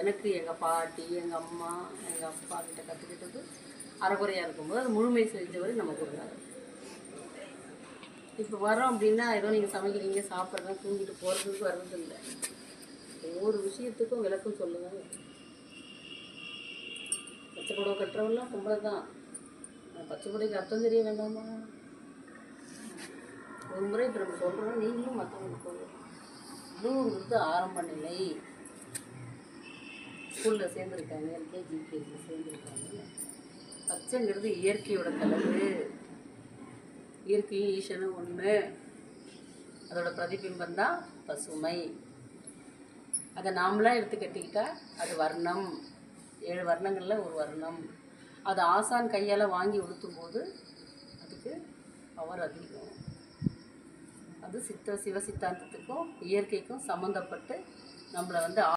எனக்கு எங்கள் பாட்டி எங்கள் அம்மா எங்கள் அப்பா கிட்ட கற்றுக்கிட்டது அறகுறையாக இருக்கும்போது அது முழுமை செஞ்சவர் நம்ம குருநாதர் இப்போ வரோம் அப்படின்னா ஏதோ நீங்கள் சமைக்கிறீங்க சாப்பிட்றேன் தூங்கிட்டு போகிறதுக்கு வர்றது இல்லை. ஒவ்வொரு விஷயத்துக்கும் விளக்கம் சொல்லுங்க பச்சை புடவை கட்டுறவெல்லாம் பொம்பளை தான். பச்சை புடவைக்கு அர்த்தம் தெரிய வேண்டாமா? ஒரு முறை இப்போ நம்ம சொல்கிறோம் நீங்களும் மற்றவங்களுக்கு சொல்லுங்க. ப்ளூங்கிறது ஆரம்ப நிலை. ஸ்கூலில் சேர்ந்துருக்காங்க எல்கேஜி யூகேஜி சேர்ந்துருக்காங்க. பச்சைங்கிறது இயற்கையோட கலந்து இயற்கையும் ஈசனும் ஒன்று அதோட பிரதிபிம்பம் தான் பசுமை. அதை நாமளாக எடுத்து அது வர்ணம். ஏழு வர்ணங்களில் ஒரு வர்ணம். அது ஆசான் கையால் வாங்கி உடுத்தும்போது அதுக்கு பவர் அதிகம். அது சித்த சிவ சித்தாந்தத்துக்கும் இயற்கைக்கும் சம்மந்தப்பட்டு நம்மளை வந்து